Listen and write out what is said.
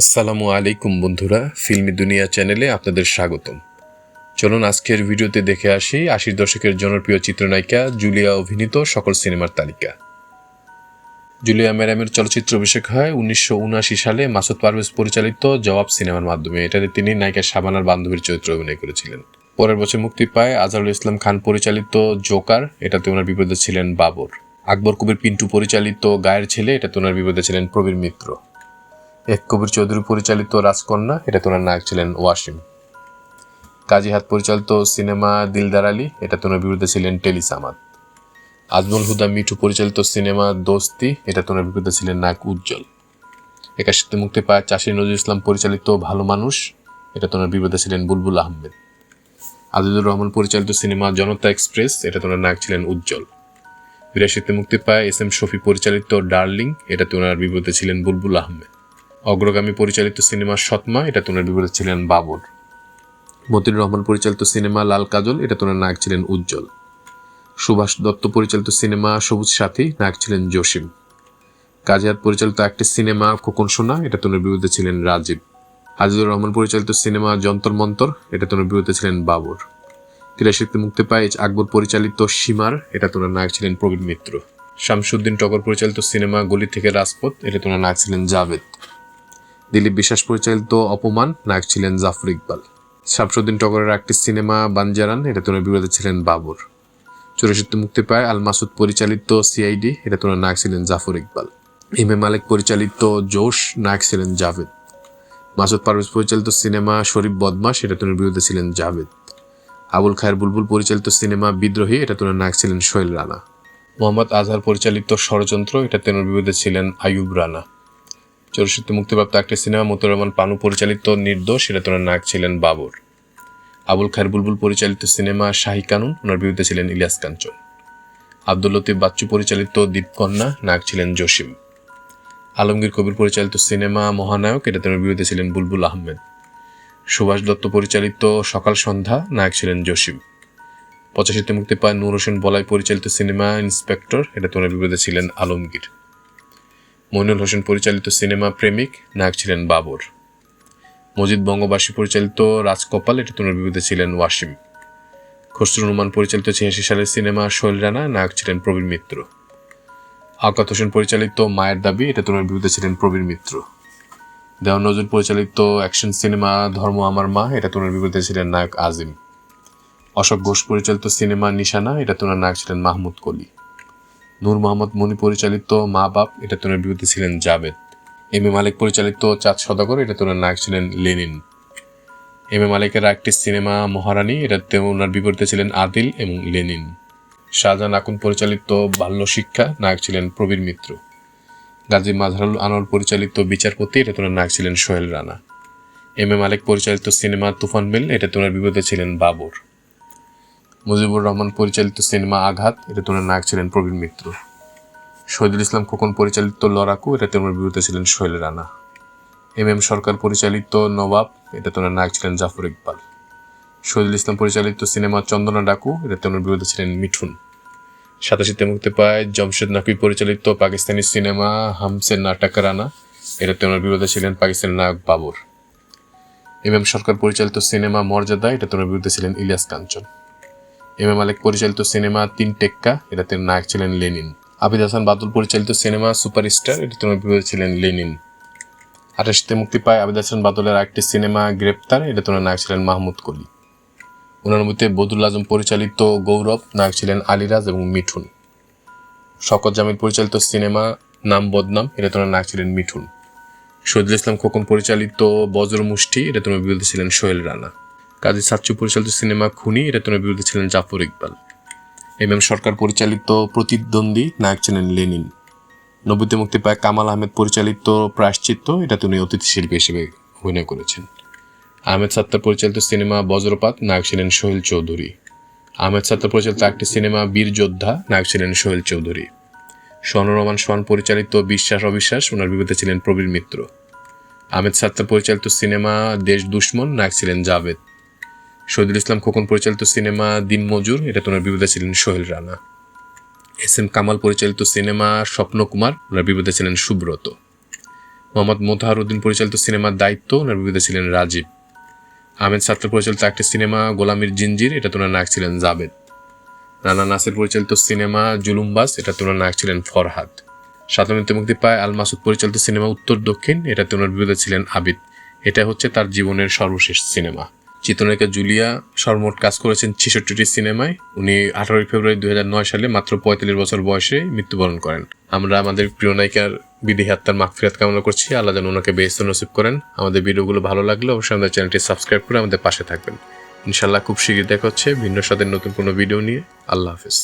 আসসালামু আলাইকুম বন্ধুরা, ফিল্মি দুনিয়া চ্যানেলে আপনাদের স্বাগতম। চলুন আজকের ভিডিওতে দেখে আসি আশির দশকের জনপ্রিয় চিত্রনায়িকা জুলিয়া অভিনীত সকল সিনেমার তালিকা। জুলিয়া ম্যারামের চলচ্চিত্র অভিষেক হয় উনিশশো উনআশি সালে মাসুদ পারভেজ পরিচালিত জবাব সিনেমার মাধ্যমে। এটাতে তিনি নায়িকা শাবানার বান্ধবীর চরিত্রে অভিনয় করেছিলেন। পরের বছর মুক্তি পায় আজহারুল ইসলাম খান পরিচালিত জোকার, এটাতে ওনার বিপদে ছিলেন বাবর। আকবর কবির পিন্টু পরিচালিত গায়ের ছেলে, এটাতে ওনার বিপদে ছিলেন প্রবীর মিত্র। এক কবির চৌধুরী পরিচালিত রাজকন্যা এটাতে ওনার নায়ক ছিলেন ওয়াসিম। কাজী হাত পরিচালিত সিনেমা দিলদার আলী এটাতে ওনার বিরুদ্ধে ছিলেন টেলি সামাদ আজমল হুদা মিঠু পরিচালিত সিনেমা দোস্তি এটাতে ওনার বিরুদ্ধে ছিলেন নায়ক উজ্জ্বল। একাশিতে মুক্তি পায় চাষি নজরুল ইসলাম পরিচালিত ভালো মানুষ এটাতে ওনার বিরুদ্ধে ছিলেন বুলবুল আহমেদ। আজিজুর রহমান পরিচালিত সিনেমা জনতা এক্সপ্রেস এটাতে ওনার নায়ক ছিলেন উজ্জ্বল। বিরাশিতে মুক্তি পায় এস এম শফি পরিচালিত ডার্লিং এটাতে ওনার বিপরীতে ছিলেন বুলবুল আহমেদ। অগ্রগামী পরিচালিত সিনেমা সৎমা, এটা ওনার বিপরীতে ছিলেন বাবর। মতিউর রহমান পরিচালিত সিনেমা লাল কাজল, এটা ওনার নায়ক ছিলেন উজ্জ্বল। সুভাষ দত্ত পরিচালিত সিনেমা সবুজ সাথী, নায়ক ছিলেন জসিম। কাজিয়াত পরিচালিত একটি সিনেমা খোকন সোনা, এটা ওনার বিরুদ্ধে ছিলেন রাজীব। আজিজুর রহমান পরিচালিত সিনেমা যন্তর মন্তর, এটা ওনার বিরুদ্ধে ছিলেন বাবর। তিরাশিতে মুক্তি পায় আকবর পরিচালিত সীমার, এটা ওনার নায়ক ছিলেন প্রবীণ মিত্র। শামসুদ্দিন টগর পরিচালিত সিনেমা গলি থেকে রাজপথ, এটা ওনার নায়ক ছিলেন জাভেদ। দিলীপ বিশ্বাস পরিচালিত অপমান নায়ক ছিলেন জাফর ইকবাল। শামসুদ্দিন টগরের একটি সিনেমা, বানজারান, এটা ওনার বিরোধে ছিলেন বাবর। চৌরাশিতে মুক্তি পায় আল মাসুদ পরিচালিত সিআইডি, এটা ওনার নায়ক ছিলেন জাফর ইকবাল। এম এ মালিক পরিচালিত জোশ, নায়ক ছিলেন জাভেদ। মাসুদ পারভেজ পরিচালিত সিনেমা শরীফ বদমাস এটা ওনার বিরুদ্ধে ছিলেন জাভেদ। আবুল খায়ের বুলবুল পরিচালিত সিনেমা বিদ্রোহী, এটা ওনার নায়ক ছিলেন সোহেল রানা। মোহাম্মদ আজহার পরিচালিত ষড়যন্ত্র, এটা ওনার বিরুদ্ধে ছিলেন আয়ুব রানা। চলচ্চিত্রে মুক্তিপ্রাপ্ত একটি সিনেমা মতুর রহমান পানু পরিচালিত নির্দোষ এটা ওনার নায়ক ছিলেন বাবর। আবুল খায়ের বুলবুল পরিচালিত সিনেমা শাহী কানুন, ওনার বিরুদ্ধে ছিলেন ইলিয়াস কাঞ্চন। আব্দুল লতিফ বাচ্চু পরিচালিত দীপকন্যা, নায়ক ছিলেন জসিম। আলমগীর কবির পরিচালিত সিনেমা মহানায়ক এটা ওনার বিরুদ্ধে ছিলেন বুলবুল আহমেদ। সুভাষ দত্ত পরিচালিত সকাল সন্ধ্যা, নায়ক ছিলেন জসিম। পঁচাশিতে মুক্তি পায় নূর হোসেন বলাই পরিচালিত সিনেমা ইন্সপেক্টর এটা ওনার বিরুদ্ধে ছিলেন আলমগীর। মইনুল হোসেন পরিচালিত সিনেমা প্রেমিক, নায়ক ছিলেন বাবর। মজিদ বঙ্গবাসী পরিচালিত রাজকপাল এটাতে ওনার বিরুদ্ধে ছিলেন ওয়াসিম। খসরুল রহমান পরিচালিত ছিয়াশি সালের সিনেমা শৈল রানা, নায়ক ছিলেন প্রবীর মিত্র। আকাত হোসেন পরিচালিত মায়ের দাবি, এটা ওনার বিরুদ্ধে ছিলেন প্রবীর মিত্র। দেওয়ান নজরুল পরিচালিত অ্যাকশন সিনেমা ধর্ম আমার মা, এটা তোনার বিপরীতে ছিলেন নায়ক আজিম। অশোক ঘোষ পরিচালিত সিনেমা নিশানা, এটা তোনার নায়ক ছিলেন মাহমুদ কলি। নূর মোহাম্মদ মনি পরিচালিত মা বাপ, এটা তোনার বিরুদ্ধে ছিলেন জাভেদ। এম এ মালিক পরিচালিত চাঁদ সদাগর, এটা তোনার নায়ক ছিলেন লেনিন। এম এ মালিকের একটি সিনেমা, মহারানী, এটাতে ওনার বিপরীতে ছিলেন আদিল এবং লেনিন। শাহজাহান আকুন পরিচালিত বাল্য শিক্ষা, নায়ক ছিলেন প্রবীর মিত্র। গাজী মাজহারুল আনোয়ার পরিচালিত বিচারপতি, এটা তোনার নায়ক ছিলেন সোহেল রানা। এম এ মালিক পরিচালিত সিনেমা তুফান মিল এটা তোনার বিপরীতে ছিলেন বাবর। মুজিবুর রহমান পরিচালিত সিনেমা আঘাত এটা তোনার নায়ক ছিলেন প্রবীণ মিত্র। শহীদুল ইসলাম খোকন পরিচালিত লড়াকু এটা তোনার বিরুদ্ধে ছিলেন সোহেল রানা। এম এম সরকার পরিচালিত নবাব এটা তোনার নায়ক ছিলেন জাফর ইকবাল। শহীদুল ইসলাম পরিচালিত সিনেমা চন্দনা ডাকু এটা তোনার বিরুদ্ধে ছিলেন মিঠুন। সাতাশিতে মুক্তি পায় জমশেদ নাকি পরিচালিত পাকিস্তানি সিনেমা হামসে নাটক রানা এটাতে ওনার বিরুদ্ধে ছিলেন পাকিস্তানের নায়ক বাবর। এম এম সরকার পরিচালিত সিনেমা মর্যাদা এটা ওনার বিরুদ্ধে ছিলেন ইলিয়াস কাঞ্চন। এম এ মালিক পরিচালিত সিনেমা তিন টেক্কা এটাতে নায়ক ছিলেন লেনিন। আবিদ হাসান বাদুল পরিচালিত সিনেমা সুপারস্টার এটাতে বিরুদ্ধে ছিলেন লেনিন। আঠাশিতে মুক্তি পায় আবিদ হাসান বাদলের আরেকটি সিনেমা গ্রেপ্তার এটাতে ওনার নায়ক ছিলেন মাহমুদ কলি। উনানব্বইতে বদুল আজম পরিচালিত গৌরব, নায়ক ছিলেন আলিরাজ এবং মিঠুন। শকত জামিল পরিচালিত সিনেমা নাম বদনাম, এটা তোমার নায়ক ছিলেন মিঠুন। শহীদুল ইসলাম খোকন পরিচালিত বজ্র মুষ্টি এটা তোমার বিরুদ্ধে ছিলেন সোহেল রানা। কাজী সাচ্চু পরিচালিত সিনেমা খুনি, এটা তোমার বিরুদ্ধে ছিলেন জাফর ইকবাল। এম এম সরকার পরিচালিত প্রতিদ্বন্দ্বী নায়ক ছিলেন লেনিন। নব্বইতে মুক্তি পায় কামাল আহমেদ পরিচালিত প্রায়শ্চিত্ত, এটা তিনি অতিথি শিল্পী হিসেবে অভিনয় করেছেন। আহমেদ সাত্তার পরিচালিত সিনেমা বজ্রপাত, নায়ক ছিলেন সোহেল চৌধুরী। আহমেদ সাত্তার পরিচালিত একটি সিনেমা, বীর যোদ্ধা, নায়ক ছিলেন সোহেল চৌধুরী। স্বর্ণ রহমান সোহান পরিচালিত বিশ্বাস অবিশ্বাস ওনার বিপরীতে ছিলেন প্রবীর মিত্র। আহমেদ সাত্তার পরিচালিত সিনেমা, দেশ দুশ্মন, নায়ক ছিলেন জাভেদ। শহীদুল ইসলাম খোকন পরিচালিত সিনেমা দিন মজুর, এটা ওনার বিপদে ছিলেন সোহেল রানা। এস এম কামাল পরিচালিত সিনেমা স্বপ্নকুমার ওনার বিপদে ছিলেন সুব্রত। মোহাম্মদ মোতাহার উদ্দিন পরিচালিত সিনেমার দায়িত্ব, ওনার বিরুদ্ধে ছিলেন রাজীব। আহমেদ সাত্তার পরিচালিত একটি সিনেমা, গোলামীর জিঞ্জির, এটা তোনার নায়ক ছিলেন জাবেদ। রানা নাসির পরিচালিত সিনেমা জুলুমবাস এটা তোনার নায়ক ছিলেন ফরহাদ। সাতমিতে মুক্তি পায় আল মাসুদ পরিচালিত সিনেমা উত্তর দক্ষিণ, এটা তোনার বিরুদ্ধে ছিলেন আবিদ। এটা হচ্ছে তার জীবনের সর্বশেষ সিনেমা। চিত্রনায়িকা জুলিয়া সর্বমোট কাজ করেছেন ছেষট্টিটি সিনেমায়। উনি আঠারোই ফেব্রুয়ারি দুই সালে মাত্র পঁয়তাল্লিশ বছর বয়সে মৃত্যুবরণ করেন। আমরা আমাদের প্রিয় নায়িকার বিধি আত্মার মাগফিরাত কামনা করছি। আল্লাহ যেন ওনাকে বেস্ত নসিব করেন। আমাদের ভিডিওগুলো ভালো লাগলে অবশ্যই আমাদের চ্যানেলটি সাবস্ক্রাইব করে আমাদের পাশে থাকবেন। ইনশাল্লাহ খুব শীঘ্রই দেখা হচ্ছে ভিন্ন স্বাদের নতুন কোনো ভিডিও নিয়ে। আল্লাহ হাফিজ।